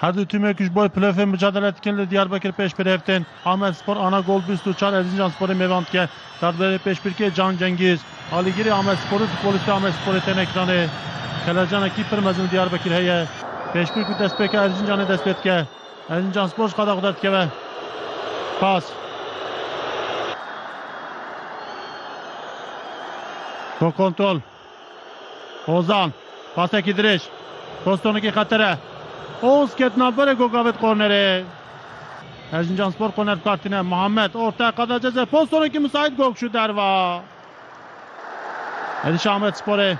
Her du tüm öküş boy plöfe mücadele etkenli Diyarbakır peş bir heften. Ahmet Spor ana gol bir suçar Erzincan Spor'u mevantke. Darberi peş bir ke Can Cengiz. Ali Giri Ahmet Spor'u futbolisti Ahmet Spor'u ten ekranı. Kelacan keeper mezun Diyarbakır heye. Peş bir ku despeke Erzincan'ı despetke. Erzincan Spor kadar kudret keve. Pas. Çok kontrol. Ozan. Pasek İdriş. Kostoniki Katere. Oğuz Ketnalbere Gogavet korneri. Erzincan Spor korner kartine Muhammed ortaya kadar ceze. Pozisyonunki müsait Gokşu Derva. Eriş Ahmet Spor'e.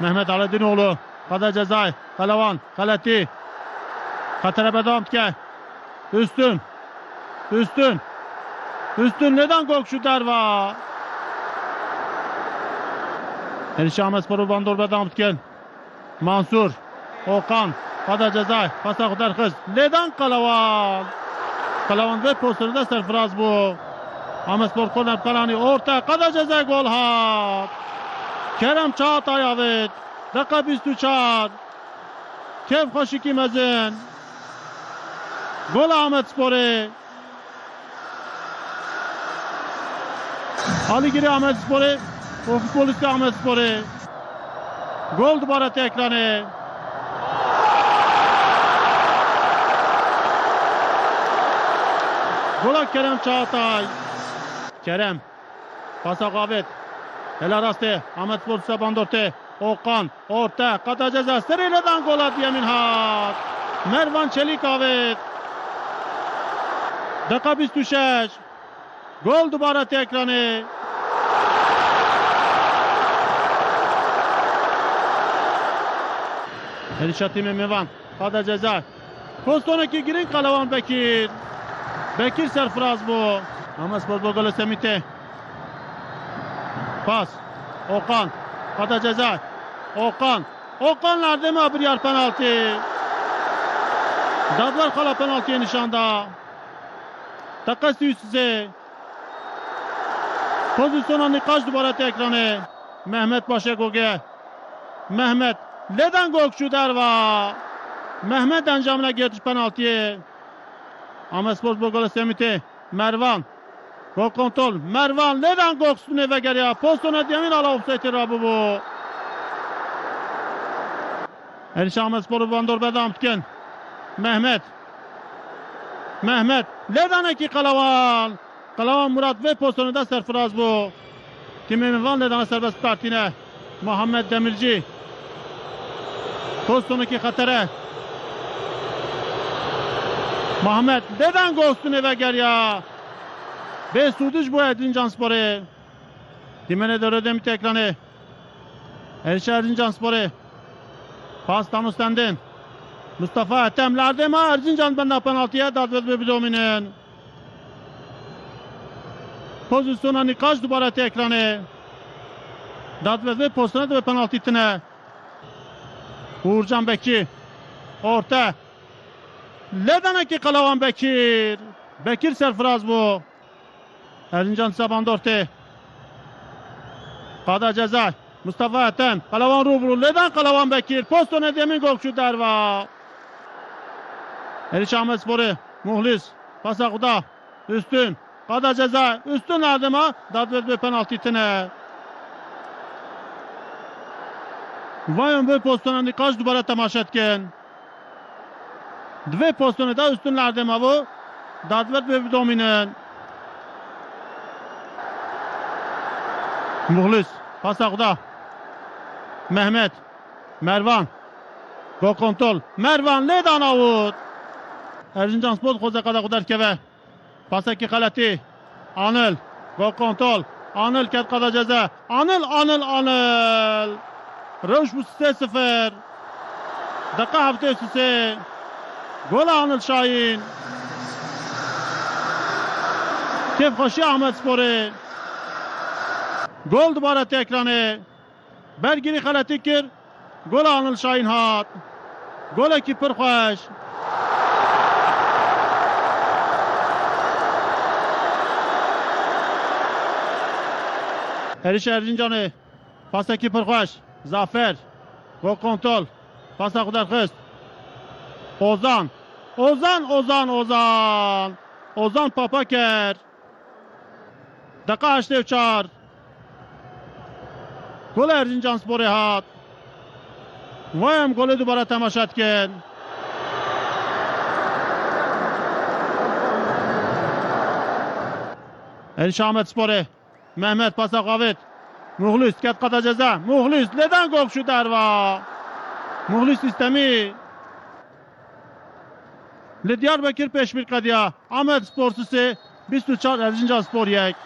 Mehmet Aledinoğlu. Kada cezay. Kalavan. Kaleti. Katere Bedamtke. Üstün. Üstün. Üstün neden Gokşu Derva? Eriş Ahmet Spor'u Bandor Bedamtke. Mansur. Okan. Kada cezay. Pasa kadar kız. Neden Kalavan? Kalavan ve pozisyonunda serfraz bu. Ahmet Spor korner Kalani orta. Kada cezay gol hat. Kerem Çağatay evet. Dakika üstü çağır. Kev Haşiki Mezin. Gol Ahmet Spor'u. Ali Giri Ahmet Spor'u. O futbolisti Ahmet Spor'u. Gol dubara ekranı. Gola Kerem Çağatay. Kerem. Pasa Gabet. El arası. Ahmet Bursa Bandorte. Okan. Orta. Kata ceza. Serile'den gol at Yemin Hak. Mervan Çelik Avet. Dakika biz düşer. Gol dubara ekranı. Erişat Mevan. Kada ceza. Postonaki girin Kalavan Bekir. Bekir serfraz bu. Ama spor golü Semite. Pas. Okan. Kada ceza. Okan. Okan nerede mi bir yer penaltı? Dadlar kala penaltıya nişanda. Takas size. Pozisyona nikaş dubara ekranı. Mehmet Başegoge. Mehmet. Neden Gokşu Derva? Mehmet encamına geçiş penaltıyı. Ahmet Spor golü Semiti. Mervan. Gol kontrol. Mervan neden Gokşu eve geliyor? Pozisyona demin ala offside rabı bu. Eriş Ahmet Spor'u Bandor Bedamtken. Mehmet. Mehmet. Neden iki Kalavan? Kalavan Murat ve pozisyonunda serfraz bu. Kimi Van neden serbest partine. Muhammed Demirci. Pozisyonundaki Katere. Muhammed neden Ghost'un eve gel ya? Ve Suduş bu Erzincan Spor'u. Dimene doğru demit ekranı. Erişe Erzincan Spor'u. Pas tam üstlendin. Mustafa Etemler'de mi Erzincan benden penaltıya dadvet ve bidominin. Pozisyona nikaş dubara ekranı. Dadvet ve pozisyona ve penaltı itine. Uğurcan Bekir. Orta. Ledanaki Kalavan Bekir. Bekir serfraz bu. Erzincan Sabandorte. Kada ceza. Mustafa Eten. Kalavan Rubru. Ledan Kalavan Bekir. Postone demin Gokşu Derva. Eriş Ahmet Sporu. Muhlis. Pasakuda. Üstün. Kada ceza. Üstün ardıma. Dadvet ve penaltı itine. Vajon bu pozisyona nikaş dubara tamaşa etken. Dve pozisyonu da üstünlerde ma bu. Dadvet ve dominen. Muhlis. Pasakda. Mehmet. Mervan. Go kontrol. Mervan Ledan avut. Erzincan Spor kudar keve. Pasaki kalati. Anıl. Go kontrol. Anıl ket kadar ceza. Anıl Anıl Anıl. Rövş bu 0. Dakika hafta üstüse. Gol Anıl Şahin. Tevkoşi Ahmet Spor'u. Gol dubara ekranı. Bergiri Kalatikir. Gol Anıl Şahin hat. Gol ekip hoş. Eriş Erzincan'ı. Pas ekip hoş. Zafer. Gol kontrol. Pasa kadar kız. Ozan. Ozan, Ozan, Ozan. Ozan Papaker. Dakika açtı çağır. Gol Erzincan Spor hat. Vayam golü dubara tamaşa etken. Elşamet Spor'e. Mehmet pasa qavit. Muğlis kat qata ceza. Muğlis neden gol şu derva? Muğlis istemi. Le Diyarbakır peşmir kadiya Ahmet Spor Sisi 24 Erzincan Spor yek